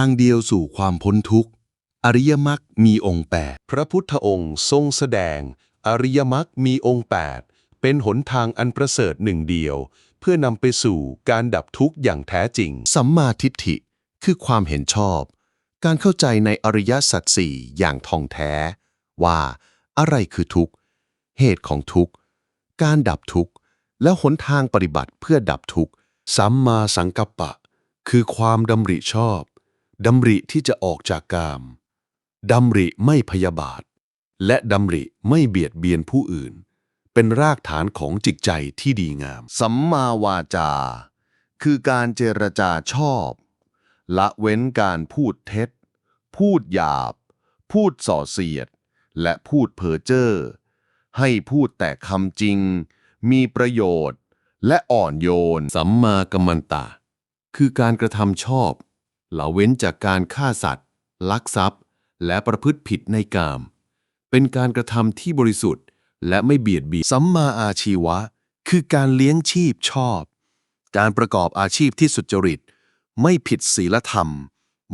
ทางเดียวสู่ความพ้นทุกข์ อริยมรรคมีองค์แปดพระพุทธองค์ทรงแสดง อริยมรรคมีองค์8เป็นหนทางอันประเสริฐหนึ่งเดียว เพื่อนำไปสู่การดับทุกข์อย่างแท้จริง สัมมาทิฏฐิคือความเห็นชอบ การเข้าใจในอริยสัจสี่อย่างท่องแท้ ว่าอะไรคือทุกข์ เหตุของทุกข์ การดับทุกข์ และหนทางปฏิบัติเพื่อดับทุกข์ สัมมาสังกัปปะ คือความดำริชอบ ดำริที่จะออกจากกาม ดำริไม่พยาบาท และดำริไม่เบียดเบียนผู้อื่น เป็นรากฐานของจิตใจที่ดีงาม สัมมาวาจา คือการเจรจาชอบ ละเว้นการพูดเท็จ พูดหยาบ พูดส่อเสียด และพูดเพ้อเจ้อ ให้พูดแต่คำจริง มีประโยชน์ และอ่อนโยน สัมมากัมมันตะ คือการกระทำชอบ ละเว้นจากการฆ่าสัตว์ ลักทรัพย์ และประพฤติผิดในกาม เป็นการกระทำที่บริสุทธิ์ และไม่เบียดเบียนสัมมาอาชีวะ คือการเลี้ยงชีพชอบ การประกอบอาชีพที่สุจริต ไม่ผิดศีลธรรม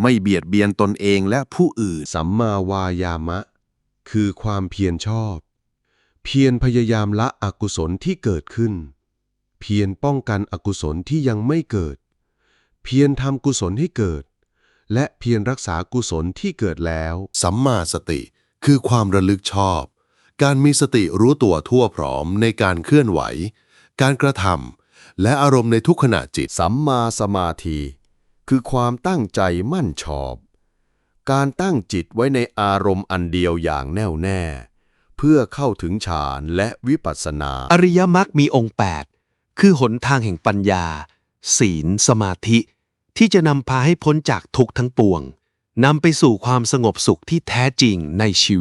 ไม่เบียดเบียนตนเองและผู้อื่น สัมมาวายามะ คือความเพียรชอบ เพียรพยายามละอกุศลที่เกิดขึ้น เพียรป้องกันอกุศลที่ยังไม่เกิดเพียรทำกุศลให้เกิด และเพียรรักษากุศลที่เกิดแล้ว สัมมาสติคือความระลึกชอบ การมีสติรู้ตัวทั่วพร้อมในการเคลื่อนไหว การกระทำและอารมณ์ในทุกขณะจิต สัมมาสมาธิ คือความตั้งใจมั่นชอบ การตั้งจิตไว้ในอารมณ์อันเดียวอย่างแน่วแน่ เพื่อเข้าถึงฌานและวิปัสสนา อริยมรรคมีองค์ 8 คือหนทางแห่งปัญญา ศีลสมาธิ ที่จะนำพาให้พ้นจากทุกข์ทั้งปวงนำไปสู่ความสงบสุขที่แท้จริงในชีวิต